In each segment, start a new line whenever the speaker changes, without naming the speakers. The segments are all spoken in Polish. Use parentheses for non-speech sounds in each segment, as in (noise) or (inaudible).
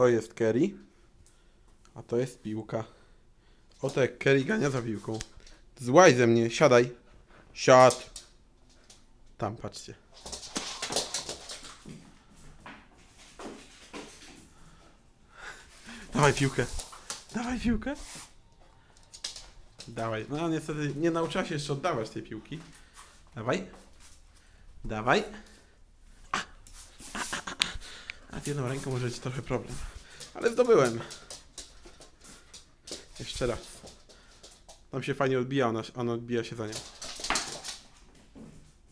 To jest Kerry. A to jest piłka. Oto jak Kerry gania za piłką. Złaj ze mnie, siadaj. Siad. Tam, patrzcie. Dawaj piłkę. Dawaj piłkę. Dawaj. No niestety nie nauczyła się jeszcze oddawać tej piłki. Dawaj. Dawaj. Nawet jedną ręką może być trochę problem. Ale zdobyłem. Jeszcze raz. Tam się fajnie odbija, ona, ona odbija się za nią.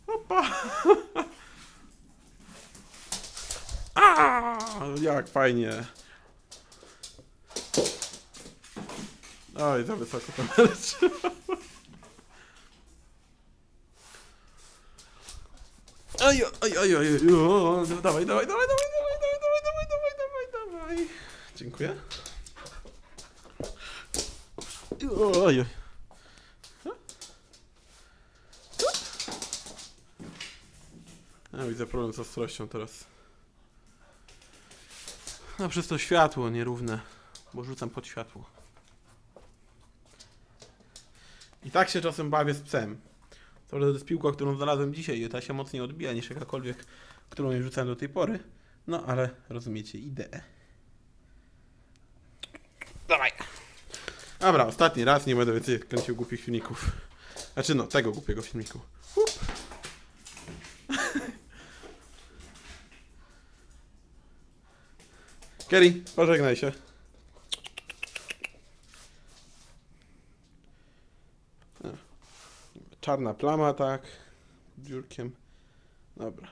Opa! (laughs) A, jak fajnie. Oj, za wysoko tam leciało. (laughs) Oj, oj, oj, oj, oj, dawaj, dawaj, dawaj, dawaj. Dziękuję. Oj, oj. Ja widzę problem z ostrością teraz. No przez to światło nierówne, bo rzucam pod światło. I tak się czasem bawię z psem. To jest piłka, którą znalazłem dzisiaj i ta się mocniej odbija niż jakakolwiek, którą rzucałem do tej pory. No ale rozumiecie ideę. Dawaj. Dobra, ostatni raz, nie będę więcej kręcił głupich filmików. Znaczy no, tego głupiego filmiku. Up. (laughs) Kerry, pożegnaj się. Czarna plama, tak. Dziurkiem. Dobra.